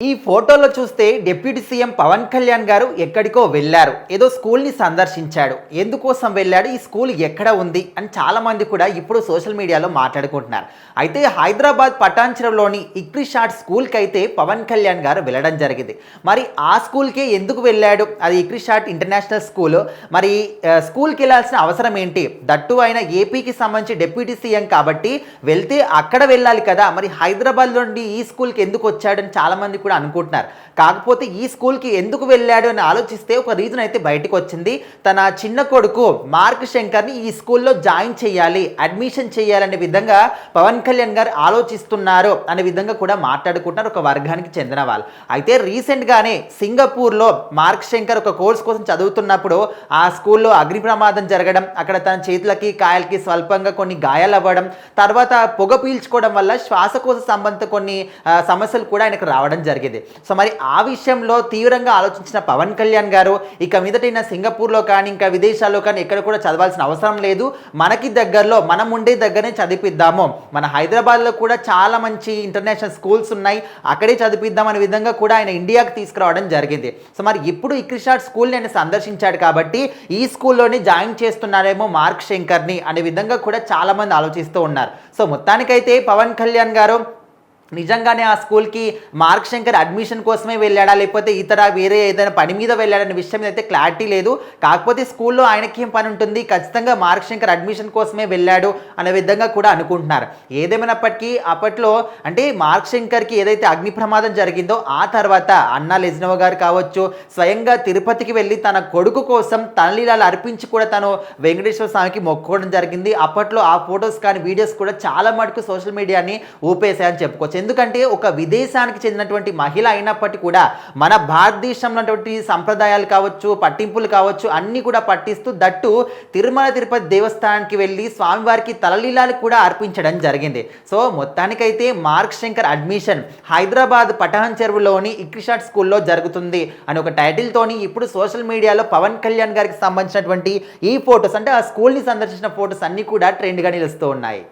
ఈ ఫోటోలో చూస్తే డిప్యూటీ సీఎం పవన్ కళ్యాణ్ గారు ఎక్కడికో వెళ్ళారు. ఏదో స్కూల్ని సందర్శించాడు. ఎందుకోసం వెళ్ళాడు? ఈ స్కూల్ ఎక్కడ ఉంది? అని చాలామంది కూడా ఇప్పుడు సోషల్ మీడియాలో మాట్లాడుకుంటున్నారు. అయితే హైదరాబాద్ పటాన్చెరులోని ఇక్రిషాట్ స్కూల్కి అయితే పవన్ కళ్యాణ్ గారు వెళ్ళడం జరిగింది. మరి ఆ స్కూల్కే ఎందుకు వెళ్ళాడు? అది ఇక్రిషాట్ ఇంటర్నేషనల్ స్కూల్. మరి స్కూల్కి వెళ్ళాల్సిన అవసరం ఏంటి? దట్టు ఆయన ఏపీకి సంబంధించి డిప్యూటీ సీఎం కాబట్టి వెళ్తే అక్కడ వెళ్ళాలి కదా. మరి హైదరాబాద్ నుండి ఈ స్కూల్కి ఎందుకు వచ్చాడని చాలామంది కూడా అనుకుంటున్నారు. కాకపోతే ఈ స్కూల్కి ఎందుకు వెళ్ళాడు అని ఆలోచిస్తే ఒక రీజన్ అయితే బయటకు వచ్చింది. తన చిన్న కొడుకు మార్క్ శంకర్ని ఈ స్కూల్లో జాయిన్ చేయాలి అడ్మిషన్ చేయాలనే విధంగా పవన్ కళ్యాణ్ గారు ఆలోచిస్తున్నారు అనే విధంగా కూడా మాట్లాడుకుంటున్నారు ఒక వర్గానికి చెందిన వాళ్ళు. అయితే రీసెంట్గానే సింగపూర్లో మార్క్ శంకర్ ఒక కోర్స్ కోసం చదువుతున్నప్పుడు ఆ స్కూల్లో అగ్ని ప్రమాదం జరగడం అక్కడ తన చేతులకి కాయలకి స్వల్పంగా కొన్ని గాయాలు అవ్వడం తర్వాత పొగ పీల్చుకోవడం వల్ల శ్వాసకోశ సంబంధిత కొన్ని సమస్యలు కూడా ఆయనకు రావడం జరిగింది. సో మరి ఆ విషయంలో తీవ్రంగా ఆలోచించిన పవన్ కళ్యాణ్ గారు ఇక మీదటైన సింగపూర్లో కానీ ఇంకా విదేశాల్లో కానీ ఎక్కడ కూడా చదవాల్సిన అవసరం లేదు. మనకి దగ్గరలో మనం ఉండే దగ్గరనే చదివిద్దాము. మన హైదరాబాద్లో కూడా చాలా మంచి ఇంటర్నేషనల్ స్కూల్స్ ఉన్నాయి. అక్కడే చదివిద్దాం అనే విధంగా కూడా ఆయన ఇండియాకి తీసుకురావడం జరిగింది. సో మరి ఇప్పుడు ఇక్రిషాట్ స్కూల్ని ఆయన సందర్శించాడు కాబట్టి ఈ స్కూల్లోనే జాయిన్ చేస్తున్నారేమో మార్క్ శంకర్ని అనే విధంగా కూడా చాలామంది ఆలోచిస్తూ ఉన్నారు. సో మొత్తానికైతే పవన్ కళ్యాణ్ గారు నిజంగానే ఆ స్కూల్కి మార్క్ శంకర్ అడ్మిషన్ కోసమే వెళ్ళాడా లేకపోతే ఇతర వేరే ఏదైనా పని మీద వెళ్ళాడనే విషయం అయితే క్లారిటీ లేదు. కాకపోతే స్కూల్లో ఆయనకి ఏం పని ఉంటుంది? ఖచ్చితంగా మార్క్ శంకర్ అడ్మిషన్ కోసమే వెళ్ళాడు అనే విధంగా కూడా అనుకుంటున్నారు. ఏదేమైనప్పటికీ అప్పట్లో అంటే మార్క్ శంకర్కి ఏదైతే అగ్ని ప్రమాదం జరిగిందో ఆ తర్వాత అన్నా లెజ్నవ గారు కావచ్చు స్వయంగా తిరుపతికి వెళ్ళి తన కొడుకు కోసం తనలీలాలు అర్పించి కూడా తను వెంకటేశ్వర స్వామికి మొక్కుకోవడం జరిగింది. అప్పట్లో ఆ ఫొటోస్ కానీ వీడియోస్ కూడా చాలా మటుకు సోషల్ మీడియాని ఊపేశాయని చెప్పుకోవచ్చు. ఎందుకంటే ఒక విదేశానికి చెందినటువంటి మహిళ అయినప్పటికీ కూడా మన భారతదేశంలో ఉన్నటువంటి సంప్రదాయాలు కావచ్చు పట్టింపులు కావచ్చు అన్నీ కూడా పట్టిస్తూ దట్టు తిరుమల తిరుపతి దేవస్థానానికి వెళ్ళి స్వామివారికి తలలీలాలు కూడా అర్పించడం జరిగింది. సో మొత్తానికైతే మార్క్ శంకర్ అడ్మిషన్ హైదరాబాద్ పటహన్ చెరువులోని ఇక్రిషాట్ స్కూల్లో జరుగుతుంది అని ఒక టైటిల్తోని ఇప్పుడు సోషల్ మీడియాలో పవన్ కళ్యాణ్ గారికి సంబంధించినటువంటి ఈ ఫొటోస్ అంటే ఆ స్కూల్ని సందర్శించిన ఫొటోస్ అన్నీ కూడా ట్రెండ్గా నిలుస్తూ ఉన్నాయి.